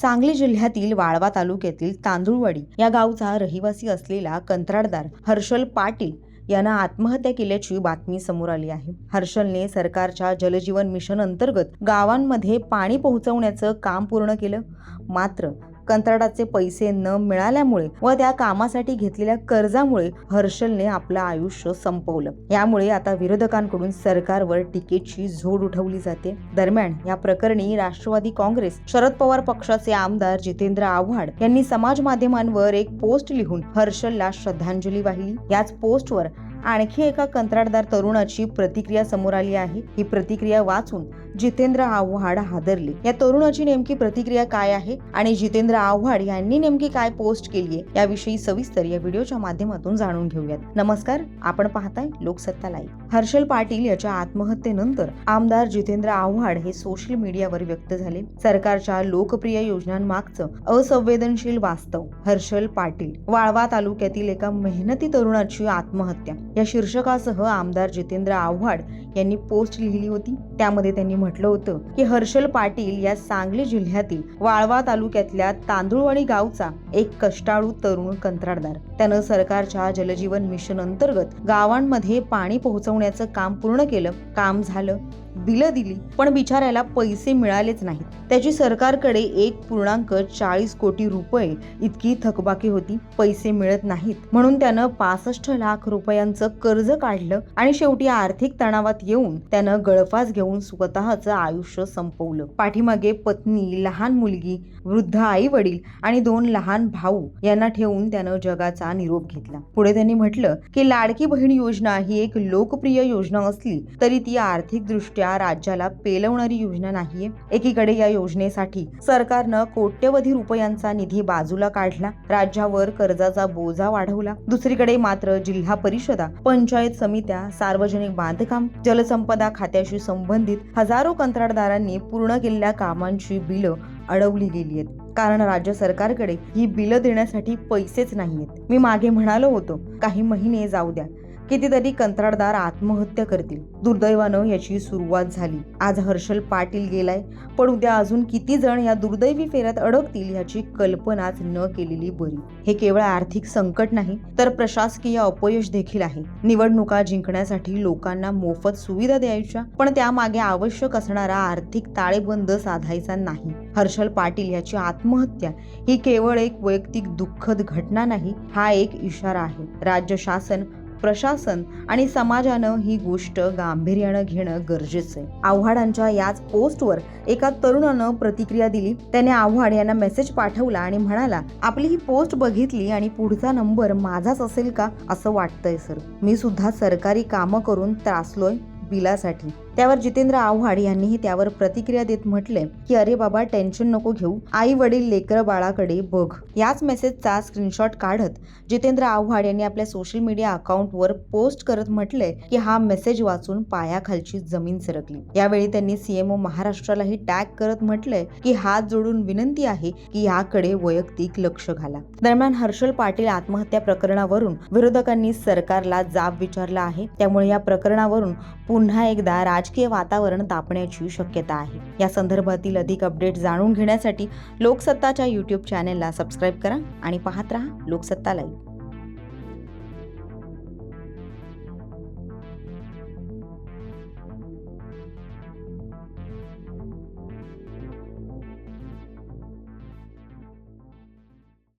सांगली जिल्ह्यातील वाळवा तालुक्यातील तांदुळवाडी या गावचा रहिवासी असलेला कंत्राटदार हर्षल पाटील यानं आत्महत्या केल्याची बातमी समोर आली आहे. हर्षलने सरकारच्या जलजीवन मिशन अंतर्गत गावांमध्ये पाणी पोहोचवण्याचं काम पूर्ण केलं. मात्र कंत्राटाचे पैसे न मिळाल्यामुळे व त्या कामासाठी घेतलेल्या कर्जामुळे हर्षलने आपलं आयुष्य संपवलं. यामुळे आता विरोधकांकडून सरकारवर टीकेची झोड उठवली जाते. दरम्यान या प्रकरणी राष्ट्रवादी काँग्रेस शरद पवार पक्षाचे आमदार जितेंद्र आव्हाड यांनी समाज माध्यमांवर एक पोस्ट लिहून हर्षलला श्रद्धांजली वाहिली. याच पोस्टवर आणखी एका कंत्राटदार तरुणाची प्रतिक्रिया समोर आली आहे. ही प्रतिक्रिया वाचून जितेंद्र आव्हाड हादरले. या तरुणाची नेमकी प्रतिक्रिया काय आहे आणि जितेंद्र आव्हाड यांनी नेमकी काय पोस्ट केली आहे याविषयी सविस्तर या व्हिडिओच्या माध्यमातून जाणून घेऊयात. नमस्कार आपण पाहताय लोकसत्ता लाईव्ह. हर्षल पाटील याच्या आत्महत्येनंतर आमदार जितेंद्र आव्हाड हे सोशल मीडियावर व्यक्त झाले. सरकारच्या लोकप्रिय योजनांमागचं असंवेदनशील वास्तव. हर्षल पाटील वाळवा तालुक्यातील एका मेहनती तरुणाची आत्महत्या. या शीर्षकासह आमदार जितेंद्र आव्हाड यांनी पोस्ट लिहिली होती. त्यामध्ये त्यांनी म्हटलं होतं की हर्षल पाटील या सांगली जिल्ह्यातील वाळवा तालुक्यातल्या तांदुळवाडी गावचा एक कष्टाळू तरुण कंत्राटदार. त्यानं सरकारच्या जलजीवन मिशन अंतर्गत गावांमध्ये पाणी पोहोचवण्याचं काम पूर्ण केलं काम झालं बिलं दिली पण बिचाऱ्याला पैसे मिळालेच नाहीत. त्याची सरकारकडे एक पूर्णांक चाळीस कोटी रुपये इतकी थकबाकी होती पैसे मिळत नाहीत. म्हणून त्यानं पासष्ट लाख रुपयांचं कर्ज काढलं आणि शेवटी आर्थिक तणावात येऊन त्यानं गळफास घेऊन स्वतःचं आयुष्य संपवलं. पाठीमागे पत्नी लहान मुलगी वृद्ध आई वडील आणि दोन लहान भाऊ यांना ठेवून त्यानं जगाचा निरोप घेतला. पुढे त्यांनी म्हटलं की लाडकी बहीण योजना ही एक लोकप्रिय योजना असली तरी ती आर्थिक दृष्ट्या राज्याला पेलवणारी योजना नाहीये. एकीकडे या योजनेसाठी सरकारनं कोट्यवधी रुपयांचा निधी बाजूला काढला राज्यावर कर्जाचा बोजा वाढवला. दुसरीकडे मात्र जिल्हा परिषदा पंचायत समित्या सार्वजनिक बांधकाम जलसंपदा खात्याशी संबंधित हजारो कंत्राटदारांनी पूर्ण केलेल्या कामांची बिलं अडवली गेली आहेत. कारण राज्य सरकारकडे ही बिलं देण्यासाठी पैसेच नाहीयेत. मी मागे म्हणालो होतो काही महिने जाऊ द्या. कितीतरी कंत्राटदार आत्महत्या करतील. दुर्दैवानं याची सुरुवात झाली. आज हर्षल पाटील गेलाय पण उद्या अजून किती जण या दुर्दैवी फेऱ्यात अडकतील याची कल्पनाच न केलेली बरी. हे केवळ आर्थिक संकट नाही तर प्रशासकीय अपयश देखील आहे. निवडणुका जिंकण्यासाठी लोकांना मोफत सुविधा द्यायच्या पण त्यामागे आवश्यक असणारा आर्थिक ताळेबंद साधायचा नाही. हर्षल पाटील याची आत्महत्या ही केवळ एक वैयक्तिक दुःखद घटना नाही हा एक इशारा आहे. राज्य शासन प्रशासन आणि समाजानं ही गोष्ट गांभीर्यानं घेणं गरजेचं आहे आव्हाडांच्या याच पोस्टवर एका तरुणानं प्रतिक्रिया दिली. त्याने आव्हाड यांना मेसेज पाठवला आणि म्हणाला आपली ही पोस्ट बघितली आणि पुढचा नंबर माझाच असेल का? असं वाटतंय सर. मी सुद्धा सरकारी कामं करून त्रासलोय बिलासाठी. त्यावर जितेंद्र आव्हाड यांनीही त्यावर प्रतिक्रिया देत म्हटले की अरे बाबा टेन्शन नको घेऊ. आई वडील लेकर बाळाकडे बघ. याच मेसेजचा स्क्रीनशॉट काढत जितेंद्र आव्हाड यांनी आपल्या सोशल मीडिया अकाउंटवर पोस्ट करत म्हटले की हा मेसेज वाचून पायाखालची जमीन सरकली. यावेळी त्यांनी सीएमओ महाराष्ट्रालाही टॅग करत म्हटलंय की हात जोडून विनंती आहे की याकडे वैयक्तिक लक्ष घाला. दरम्यान हर्षल पाटील आत्महत्या प्रकरणावरून विरोधकांनी सरकारला जाब विचारला आहे. त्यामुळे या प्रकरणावरून पुन्हा एकदा राज राजकीय वातावरण तापण्याची शक्यता आहे. या संदर्भातील अधिक अपडेट जाणून घेण्यासाठी लोकसत्ताच्या यूट्यूब चॅनेलला सबस्क्राईब करा आणि पाहत राहा लोकसत्ता लाईव्ह